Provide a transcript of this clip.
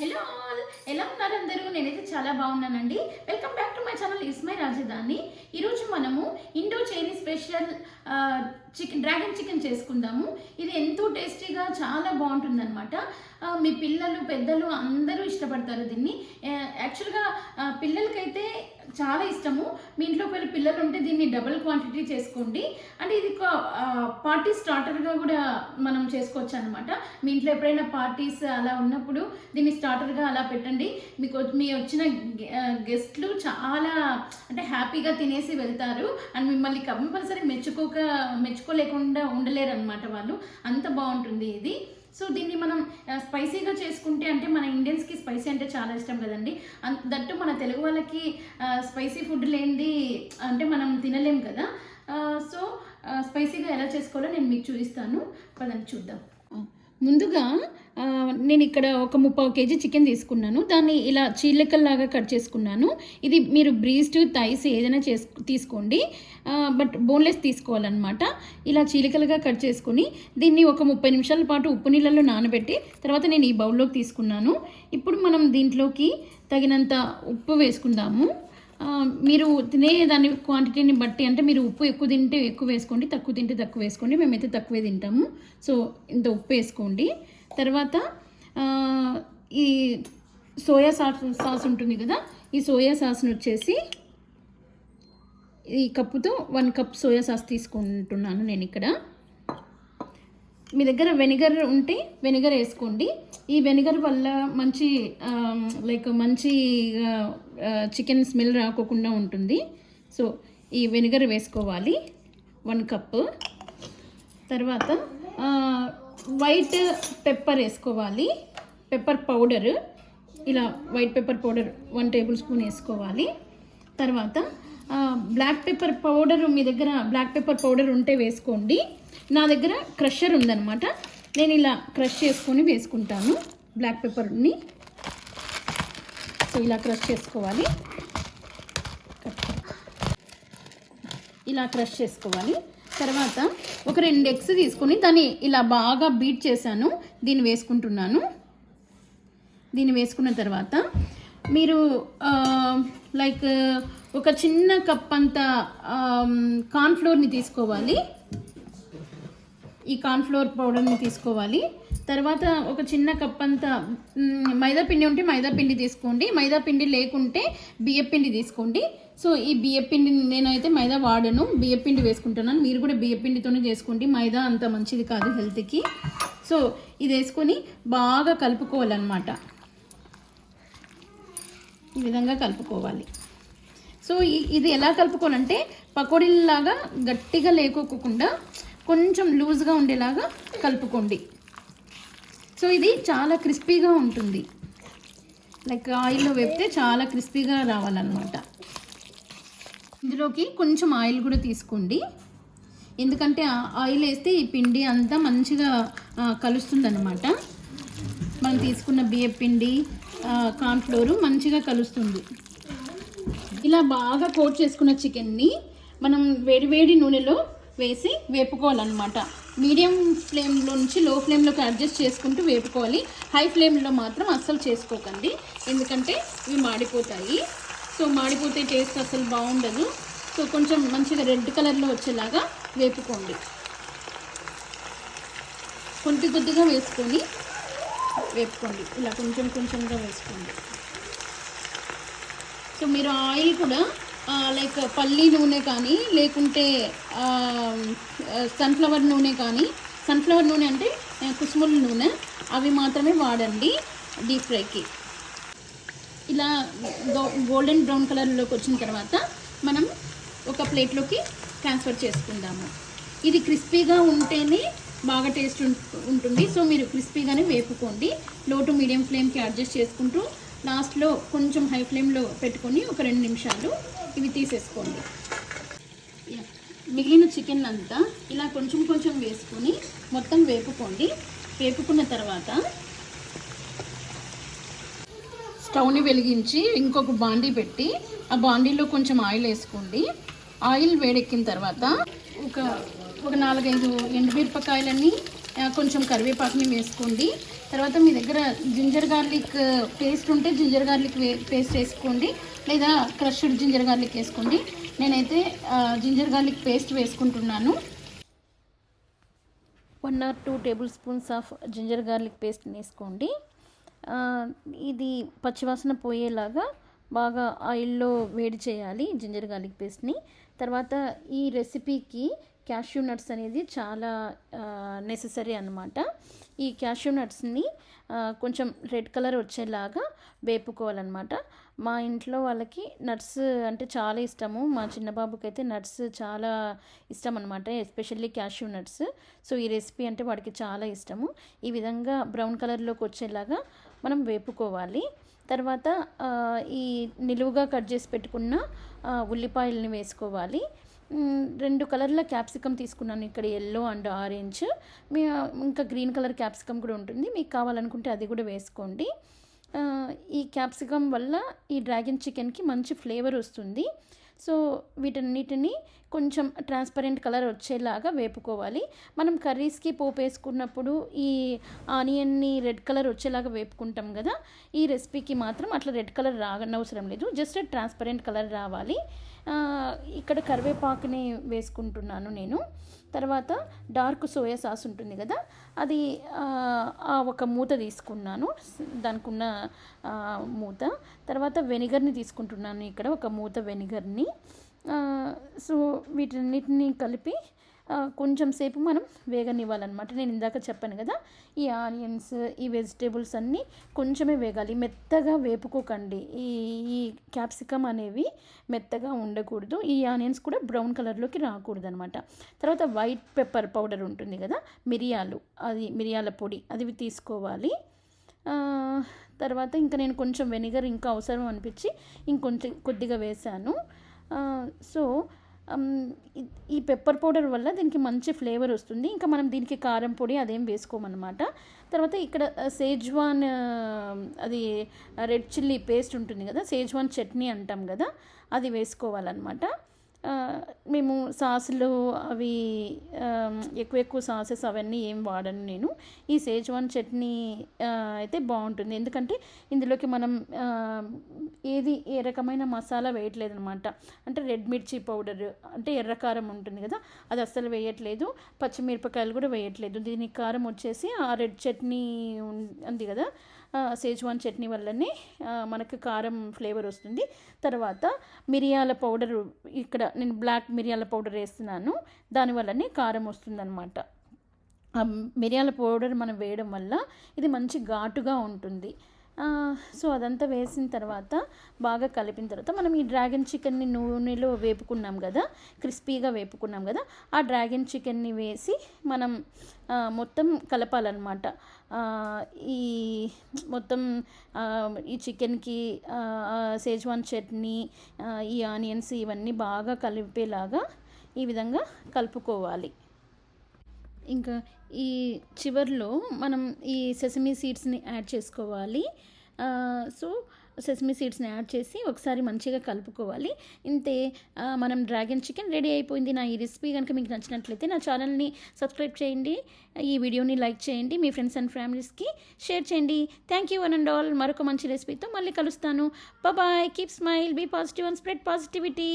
Hello all ఎలా ఉన్నారు అందరూ? నేనైతే చాలా బాగున్నానండి. Welcome back to my channel ఇస్మై రాజధాని ఈరోజు మనము Indo Chinese special chicken dragon chicken చేసుకుందాము. ఇది ఎంతో టేస్టీగా చాలా బాగుంటుందన్నమాట. మీ పిల్లలు పెద్దలు అందరూ ఇష్టపడతారు దీన్ని. యాక్చువల్గా పిల్లలకైతే చాలా ఇష్టము. మీ ఇంట్లో ఒకవేళ పిల్లలు ఉంటే దీన్ని డబుల్ క్వాంటిటీ చేసుకోండి. అంటే ఇది ఒక పార్టీ స్టార్టర్గా కూడా మనం చేసుకోవచ్చు అనమాట మీ ఇంట్లో ఎప్పుడైనా పార్టీస్ అలా ఉన్నప్పుడు దీన్ని స్టార్టర్గా అలా పెట్టండి. మీకు మీ వచ్చిన గె- గెస్ట్లు చాలా అంటే హ్యాపీగా తినేసి వెళ్తారు. అండ్ మిమ్మల్ని కంపల్సరీ మెచ్చుకోక మెచ్చుకోలేకుండా ఉండలేరు అనమాట వాళ్ళు. అంత బాగుంటుంది ఇది. సో దీన్ని మనం స్పైసీగా చేసుకుంటే అంటే మన ఇండియన్స్కి స్పైసీ అంటే చాలా ఇష్టం కదండి. దట్టు మన తెలుగు వాళ్ళకి స్పైసీ ఫుడ్ లేనిది అంటే మనం తినలేం కదా. సో స్పైసీగా ఎలా చేసుకోవాలో నేను మీకు చూపిస్తాను. పదండి చూద్దాం. ముందుగా నేను ఇక్కడ ఒక ముప్పావు కేజీ చికెన్ తీసుకున్నాను. దాన్ని ఇలా చీలికల్లాగా కట్ చేసుకున్నాను. ఇది మీరు బ్రీస్డ్ థైస్ ఏదైనా చేసు తీసుకోండి. బట్ బోన్లెస్ తీసుకోవాలన్నమాట. ఇలా చీలికలుగా కట్ చేసుకుని దీన్ని ఒక ముప్పై నిమిషాల పాటు ఉప్పు నీళ్ళలో నానబెట్టి తర్వాత నేను ఈ బౌల్లోకి తీసుకున్నాను. ఇప్పుడు మనం దీంట్లోకి తగినంత ఉప్పు వేసుకుందాము. మీరు తినే దాని క్వాంటిటీని బట్టి అంటే మీరు ఉప్పు ఎక్కువ తింటే ఎక్కువ వేసుకోండి తక్కువ తింటే తక్కువ వేసుకోండి మేమైతే తక్కువే తింటాము. సో ఇంత ఉప్పు వేసుకోండి. తర్వాత ఈ సోయా సాస్ సాస్ ఉంటుంది కదా ఈ సోయా సాస్ని వచ్చేసి ఈ కప్పుతో వన్ కప్ సోయా సాస్ తీసుకుంటున్నాను నేను ఇక్కడ. మీ దగ్గర వెనిగర్ ఉంటే వెనిగర్ వేసుకోండి. ఈ వెనిగర్ వల్ల మంచి లైక్ మంచి చికెన్ స్మెల్ రాకోకుండా ఉంటుంది. సో ఈ వెనిగర్ వేసుకోవాలి. One cup. తర్వాత వైట్ పెప్పర్ వేసుకోవాలి. Pepper powder. ఇలా white pepper powder one tablespoon వేసుకోవాలి. తర్వాత బ్లాక్ పెప్పర్ పౌడర్ మీ దగ్గర బ్లాక్ పెప్పర్ పౌడర్ ఉంటే వేసుకోండి. నా దగ్గర క్రషర్ ఉందన్నమాట. నేను ఇలా క్రష్ చేసుకొని వేసుకుంటాను బ్లాక్ పెప్పర్ని సో ఇలా క్రష్ చేసుకోవాలి. ఇలా క్రష్ చేసుకోవాలి. తర్వాత ఒక రెండు ఎగ్స్ తీసుకొని దాన్ని ఇలా బాగా బీట్ చేశాను. దీన్ని వేసుకుంటున్నాను. దీన్ని వేసుకున్న తర్వాత మీరు లైక్ ఒక చిన్న కప్ అంత కార్న్ఫ్లోర్ని తీసుకోవాలి. ఈ కార్న్ఫ్లోర్ పౌడర్ని తీసుకోవాలి. తర్వాత ఒక చిన్న కప్ అంత మైదాపిండి మైదా పిండి ఉంటే మైదా పిండి తీసుకోండి. మైదా పిండి లేకుంటే బియ్యం పిండి తీసుకోండి. సో ఈ బియ్యం పిండి నేనైతే మైదా వాడను. బియ్యం పిండి వేసుకుంటున్నాను. మీరు కూడా బియ్యం పిండితోనే చేసుకోండి. మైదా అంత మంచిది కాదు హెల్త్కి. సో ఇది వేసుకొని బాగా కలుపుకోవాలన్నమాట. ఈ విధంగా కలుపుకోవాలి. సో ఈ- ఇది ఎలా కలుపుకోవాలంటే పకోడీలాగా గట్టిగా లేకోకుండా కొంచెం లూజ్గా ఉండేలాగా కలుపుకోండి. సో ఇది చాలా క్రిస్పీగా ఉంటుంది. లైక్ ఆయిల్లో వేపితే చాలా క్రిస్పీగా రావాలన్నమాట. ఇందులోకి కొంచెం ఆయిల్ కూడా తీసుకోండి. ఎందుకంటే ఆయిల్ వేస్తే ఈ పిండి అంతా మంచిగా కలుస్తుంది అనమాట మనం తీసుకున్న బియ్య పిండి కార్న్ఫ్లోరు మంచిగా కలుస్తుంది. ఇలా బాగా కోట్ చేసుకున్న చికెన్ని మనం వేడివేడి నూనెలో వేసి వేపుకోవాలన్నమాట. మీడియం ఫ్లేమ్లో నుంచి లో ఫ్లేమ్లోకి అడ్జస్ట్ చేసుకుంటూ వేపుకోవాలి. హై ఫ్లేమ్లో మాత్రం అస్సలు చేసుకోకండి. ఎందుకంటే ఇవి మాడిపోతాయి. సో మాడిపోతే టేస్ట్ అసలు బాగుండదు. సో కొంచెం మంచిగా రెడ్ కలర్లో వచ్చేలాగా వేపుకోండి. కొద్ది కొద్దిగా వేసుకొని వేపుకోండి. ఇలా కొంచెం కొంచెంగా వేసుకోండి. సో మీరు ఆయిల్ కూడా లైక్ పల్లి నూనె కానీ లేకుంటే సన్ఫ్లవర్ నూనె కానీ సన్ఫ్లవర్ నూనె అంటే కుసుముల నూనె అవి మాత్రమే వాడండి డీప్ ఫ్రైకి. ఇలా గోల్డెన్ బ్రౌన్ కలర్లోకి వచ్చిన తర్వాత మనం ఒక ప్లేట్లోకి ట్రాన్స్ఫర్ చేసుకుందాము. ఇది క్రిస్పీగా ఉంటేనే బాగా టేస్ట్ ఉంటుంది. సో మీరు క్రిస్పీగానే వేపుకోండి. లో టు మీడియం ఫ్లేమ్కి అడ్జస్ట్ చేసుకుంటూ లాస్ట్లో కొంచెం హై ఫ్లేమ్లో పెట్టుకొని ఒక రెండు నిమిషాలు ఇవి తీసేసుకోండి. మిగిలిన చికెన్ అంతా ఇలా కొంచెం కొంచెం వేసుకొని మొత్తం వేపుకోండి. వేపుకున్న తర్వాత స్టవ్ని వెలిగించి ఇంకొక బాండీ పెట్టి ఆ బాండీలో కొంచెం ఆయిల్ వేసుకోండి. ఆయిల్ వేడెక్కిన తర్వాత ఒక ఒక నాలుగైదు ఎండుమిరపకాయలన్నీ కొంచెం కరివేపాకుని వేసుకోండి. తర్వాత మీ దగ్గర జింజర్ గార్లిక్ పేస్ట్ ఉంటే జింజర్ గార్లిక్ వే పేస్ట్ వేసుకోండి. లేదా క్రష్డ్ జింజర్ గార్లిక్ వేసుకోండి. నేనైతే జింజర్ గార్లిక్ పేస్ట్ వేసుకుంటున్నాను. One or two tablespoons of ginger garlic paste వేసుకోండి. ఇది పచ్చివాసన పోయేలాగా బాగా ఆయిల్లో వేడి చేయాలి జింజర్ గార్లిక్ పేస్ట్ని. తర్వాత ఈ రెసిపీకి క్యాష్యూ నట్స్ అనేది చాలా నెససరీ అనమాట ఈ క్యాష్యూ నట్స్ని కొంచెం రెడ్ కలర్ వచ్చేలాగా వేపుకోవాలన్నమాట. మా ఇంట్లో వాళ్ళకి నట్స్ అంటే చాలా ఇష్టము. మా చిన్న అయితే నట్స్ చాలా ఇష్టం అనమాట ఎస్పెషల్లీ క్యాష్యూ నట్స్ సో ఈ రెసిపీ అంటే వాడికి చాలా ఇష్టము. ఈ విధంగా బ్రౌన్ కలర్లోకి వచ్చేలాగా మనం వేపుకోవాలి. తర్వాత ఈ నిలువుగా కట్ చేసి పెట్టుకున్న ఉల్లిపాయలని వేసుకోవాలి. రెండు కలర్ల క్యాప్సికమ్ తీసుకున్నాను ఇక్కడ ఎల్లో అండ్ ఆరెంజ్ మీ ఇంకా గ్రీన్ కలర్ క్యాప్సికమ్ కూడా ఉంటుంది. మీకు కావాలనుకుంటే అది కూడా వేసుకోండి. ఈ క్యాప్సికమ్ వల్ల ఈ డ్రాగన్ చికెన్కి మంచి ఫ్లేవర్ వస్తుంది. సో వీటన్నిటిని కొంచెం ట్రాన్స్పరెంట్ కలర్ వచ్చేలాగా వేపుకోవాలి. మనం కర్రీస్కి పోపు వేసుకున్నప్పుడు ఈ ఆనియన్ని రెడ్ కలర్ వచ్చేలాగా వేపుకుంటాం కదా ఈ రెసిపీకి మాత్రం అట్లా రెడ్ కలర్ రాగనవసరం లేదు. జస్ట్ ట్రాన్స్పరెంట్ కలర్ రావాలి. ఇక్కడ కరివేపాకుని వేసుకుంటున్నాను నేను. తర్వాత డార్క్ సోయా సాస్ ఉంటుంది కదా అది ఆ, ఒక మూత తీసుకున్నాను. దానికి ఉన్న మూత. తర్వాత వెనిగర్ని తీసుకుంటున్నాను ఇక్కడ ఒక మూత వెనిగర్ని. సో వీటన్నిటిని కలిపి కొంచెం సేపు మనం వేగనివ్వాలన్నమాట. నేను ఇందాక చెప్పాను కదా ఈ ఆనియన్స్ ఈ వెజిటేబుల్స్ అన్నీ కొంచెమే వేగాలి. మెత్తగా వేపుకోకండి. ఈ ఈ క్యాప్సికమ్ అనేవి మెత్తగా ఉండకూడదు. ఈ ఆనియన్స్ కూడా బ్రౌన్ కలర్లోకి రాకూడదు అనమాట తర్వాత వైట్ పెప్పర్ పౌడర్ ఉంటుంది కదా మిరియాలు అది మిరియాల పొడి అది తీసుకోవాలి. తర్వాత ఇంకా నేను కొంచెం వెనిగర్ ఇంకా అవసరం అనిపించి ఇంకొంచెం కొద్దిగా వేశాను. సో ఈ- పెప్పర్ పౌడర్ వల్ల దీనికి మంచి ఫ్లేవర్ వస్తుంది. ఇంకా మనం దీనికి కారం పొడి అదేం వేసుకోమన్నమాట. తర్వాత ఇక్కడ సేజ్వాన్ అది రెడ్ చిల్లీ పేస్ట్ ఉంటుంది కదా సేజ్వాన్ చట్నీ అంటాం కదా అది వేసుకోవాలన్నమాట. మేము సాసులు అవి ఎక్కువ ఎక్కువ సాసెస్ అవన్నీ ఏం వాడను నేను. ఈ సేజ్వాన్ చట్నీ అయితే బాగుంటుంది. ఎందుకంటే ఇందులోకి మనం ఏది ఏ రకమైన మసాలా వేయట్లేదు అనమాట అంటే రెడ్ మిర్చి పౌడర్ అంటే ఎర్రకారం ఉంటుంది కదా అది అస్సలు వేయట్లేదు. పచ్చిమిరపకాయలు కూడా వేయట్లేదు. దీనికి కారం వచ్చేసి ఆ రెడ్ చట్నీ ఉంది కదా సేజ్వాన్ చట్నీ వల్లనే మనకు కారం ఫ్లేవర్ వస్తుంది. తర్వాత మిరియాల పౌడర్ ఇక్కడ నేను బ్లాక్ మిరియాల పౌడర్ వేస్తున్నాను. దానివల్లనే కారం వస్తుందన్నమాట. మిరియాల పౌడర్ మనం వేయడం వల్ల ఇది మంచి ఘాటుగా ఉంటుంది. సో అదంతా వేసిన తర్వాత బాగా కలిపిన తర్వాత మనం ఈ డ్రాగన్ చికెన్ని నూనెలో వేపుకున్నాం కదా క్రిస్పీగా వేపుకున్నాం కదా ఆ డ్రాగన్ చికెన్ని వేసి మనం మొత్తం కలపాలన్నమాట. ఈ మొత్తం ఈ చికెన్కి సేజ్వాన్ చట్నీ ఈ ఆనియన్స్ ఇవన్నీ బాగా కలిపేలాగా ఈ విధంగా కలుపుకోవాలి. ఇంకా ఈ చివర్లో మనం ఈ సెసమీ సీడ్స్ని యాడ్ చేసుకోవాలి. సో సెసమీ సీడ్స్ని యాడ్ చేసి ఒకసారి మంచిగా కలుపుకోవాలి. ఇంతే మనం డ్రాగన్ చికెన్ రెడీ అయిపోయింది. నా ఈ రెసిపీ కనుక మీకు నచ్చినట్లయితే నా ఛానల్ని సబ్స్క్రైబ్ చేయండి. ఈ వీడియోని లైక్ చేయండి. మీ ఫ్రెండ్స్ అండ్ ఫ్యామిలీస్కి షేర్ చేయండి. Thank you one and all మరొక మంచి రెసిపీతో మళ్ళీ కలుస్తాను. Bye keep smile be positive and spread positivity